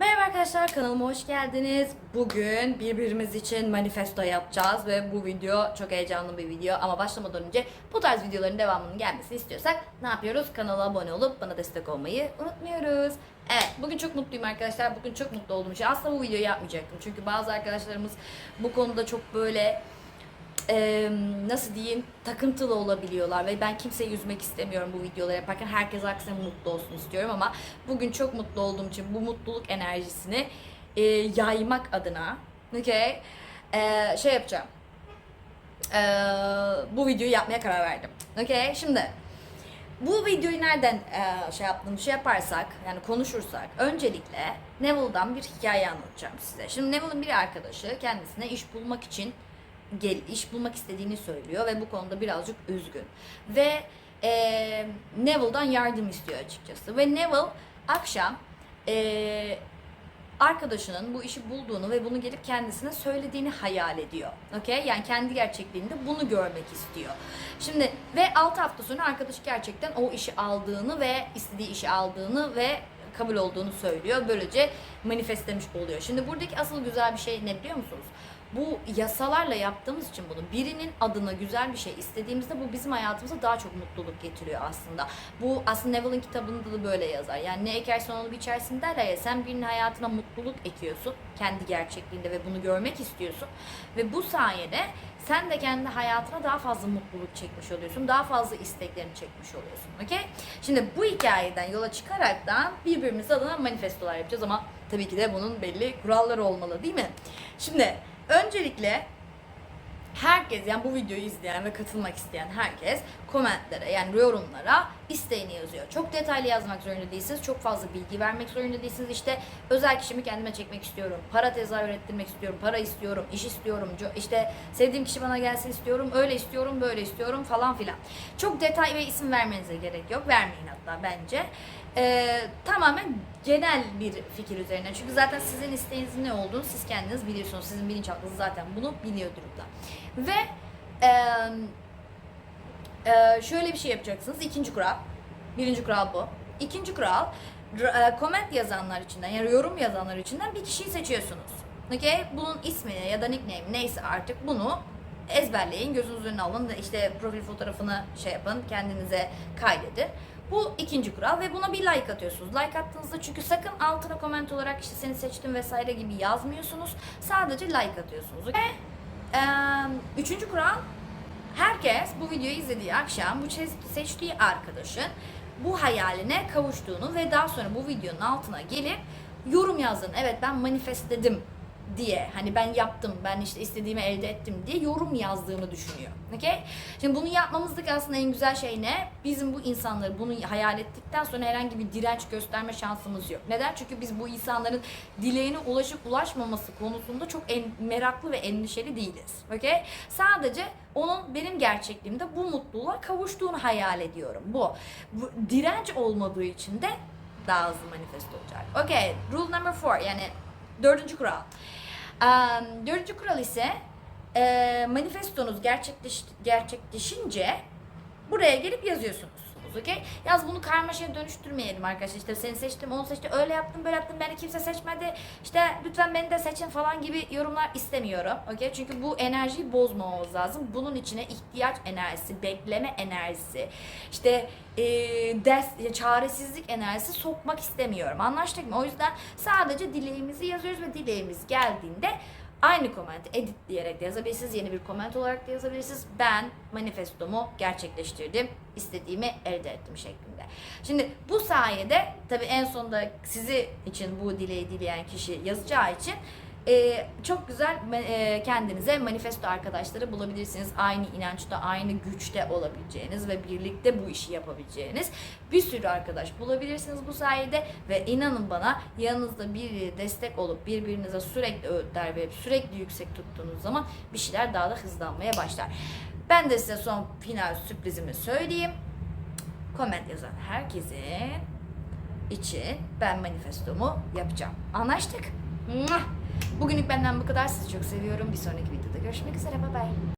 Merhaba arkadaşlar kanalıma hoş geldiniz. Bugün birbirimiz için manifesto yapacağız ve bu video çok heyecanlı bir video ama başlamadan önce bu tarz videoların devamının gelmesini istiyorsak ne yapıyoruz? Kanala abone olup bana destek olmayı unutmuyoruz. Evet bugün çok mutluyum arkadaşlar. Bugün çok mutlu için aslında bu videoyu yapmayacaktım. Çünkü bazı arkadaşlarımız bu konuda çok böyle e, nasıl diyeyim takıntılı olabiliyorlar ve ben kimseyi üzmek istemiyorum bu videoları yaparken. Herkes aksine mutlu olsun istiyorum ama bugün çok mutlu olduğum için bu mutluluk enerjisini e, yaymak adına okay, e, şey yapacağım. E, bu videoyu yapmaya karar verdim. Okay şimdi bu videoyu nereden e, şey yaptığımı şey yaparsak yani konuşursak öncelikle Neville'dan bir hikaye anlatacağım size. Şimdi Neville'ın bir arkadaşı kendisine iş bulmak için gel, iş bulmak istediğini söylüyor ve bu konuda birazcık üzgün. Ve e, Neville'dan yardım istiyor açıkçası. Ve Neville akşam e, arkadaşının bu işi bulduğunu ve bunu gelip kendisine söylediğini hayal ediyor. Okey? Yani kendi gerçekliğinde bunu görmek istiyor. Şimdi ve 6 hafta sonra arkadaş gerçekten o işi aldığını ve istediği işi aldığını ve kabul olduğunu söylüyor. Böylece manifestlemiş oluyor. Şimdi buradaki asıl güzel bir şey ne biliyor musunuz? Bu yasalarla yaptığımız için bunu birinin adına güzel bir şey istediğimizde bu bizim hayatımıza daha çok mutluluk getiriyor aslında. Bu aslında Neville'in kitabında da böyle yazar. Yani ne ekersen onu biçersin derler ya sen birinin hayatına mutluluk ekiyorsun kendi gerçekliğinde ve bunu görmek istiyorsun. Ve bu sayede sen de kendi hayatına daha fazla mutluluk çekmiş oluyorsun. Daha fazla isteklerini çekmiş oluyorsun. Okey? Şimdi bu hikayeden yola çıkaraktan birbirimiz adına manifestolar yapacağız ama tabii ki de bunun belli kuralları olmalı değil mi? Şimdi öncelikle herkes yani bu videoyu izleyen ve katılmak isteyen herkes komentlere yani yorumlara isteğini yazıyor. Çok detaylı yazmak zorunda değilsiniz. Çok fazla bilgi vermek zorunda değilsiniz. İşte özel kişimi kendime çekmek istiyorum. Para tezahür ettirmek istiyorum. Para istiyorum. iş istiyorum. işte sevdiğim kişi bana gelsin istiyorum. Öyle istiyorum. Böyle istiyorum falan filan. Çok detay ve isim vermenize gerek yok. Vermeyin hatta bence. Ee, tamamen genel bir fikir üzerine. Çünkü zaten sizin isteğinizin ne olduğunu siz kendiniz biliyorsunuz. Sizin bilinçaltınız zaten bunu biliyor durumda. Ve eee ee, şöyle bir şey yapacaksınız. İkinci kural. Birinci kural bu. İkinci kural e, comment yazanlar içinden yani yorum yazanlar içinden bir kişiyi seçiyorsunuz. Okay? Bunun ismini ya da nickname neyse artık bunu ezberleyin. Gözünüzün önüne alın. işte profil fotoğrafını şey yapın. Kendinize kaydedin. Bu ikinci kural ve buna bir like atıyorsunuz. Like attığınızda çünkü sakın altına comment olarak işte seni seçtim vesaire gibi yazmıyorsunuz. Sadece like atıyorsunuz. Ve üçüncü kural Herkes bu videoyu izlediği akşam bu seçtiği arkadaşın bu hayaline kavuştuğunu ve daha sonra bu videonun altına gelip yorum yazdığını, evet ben manifestledim diye hani ben yaptım, ben işte istediğimi elde ettim diye yorum yazdığını düşünüyor. Okay? Şimdi bunu yapmamızdaki aslında en güzel şey ne? Bizim bu insanları bunu hayal ettikten sonra herhangi bir direnç gösterme şansımız yok. Neden? Çünkü biz bu insanların dileğine ulaşıp ulaşmaması konusunda çok en, meraklı ve endişeli değiliz. Okay? Sadece onun benim gerçekliğimde bu mutluluğa kavuştuğunu hayal ediyorum. Bu. bu direnç olmadığı için de daha hızlı manifest olacak. Okay, rule number four yani dördüncü kural. Dördüncü kural ise e, manifestonuz gerçekleş, gerçekleşince buraya gelip yazıyorsunuz. Okay? Yaz bunu karmaşaya dönüştürmeyelim arkadaşlar. İşte seni seçtim, onu seçtim, öyle yaptım, böyle yaptım, beni kimse seçmedi. İşte lütfen beni de seçin falan gibi yorumlar istemiyorum. Okay? Çünkü bu enerjiyi bozmamamız lazım. Bunun içine ihtiyaç enerjisi, bekleme enerjisi, işte e, des, çaresizlik enerjisi sokmak istemiyorum. Anlaştık mı? O yüzden sadece dileğimizi yazıyoruz ve dileğimiz geldiğinde Aynı komenti editleyerek de yazabilirsiniz. Yeni bir koment olarak da yazabilirsiniz. Ben manifestomu gerçekleştirdim. istediğimi elde ettim şeklinde. Şimdi bu sayede tabii en sonunda sizi için bu dileği dileyen kişi yazacağı için e, çok güzel e, kendinize manifesto arkadaşları bulabilirsiniz. Aynı inançta, aynı güçte olabileceğiniz ve birlikte bu işi yapabileceğiniz bir sürü arkadaş bulabilirsiniz bu sayede ve inanın bana yanınızda biri destek olup birbirinize sürekli öğütler verip sürekli yüksek tuttuğunuz zaman bir şeyler daha da hızlanmaya başlar. Ben de size son final sürprizimi söyleyeyim. Comment yazan herkesin için ben manifestomu yapacağım. Anlaştık? Muah! Bugünlük benden bu kadar. Sizi çok seviyorum. Bir sonraki videoda görüşmek üzere. Bye bye.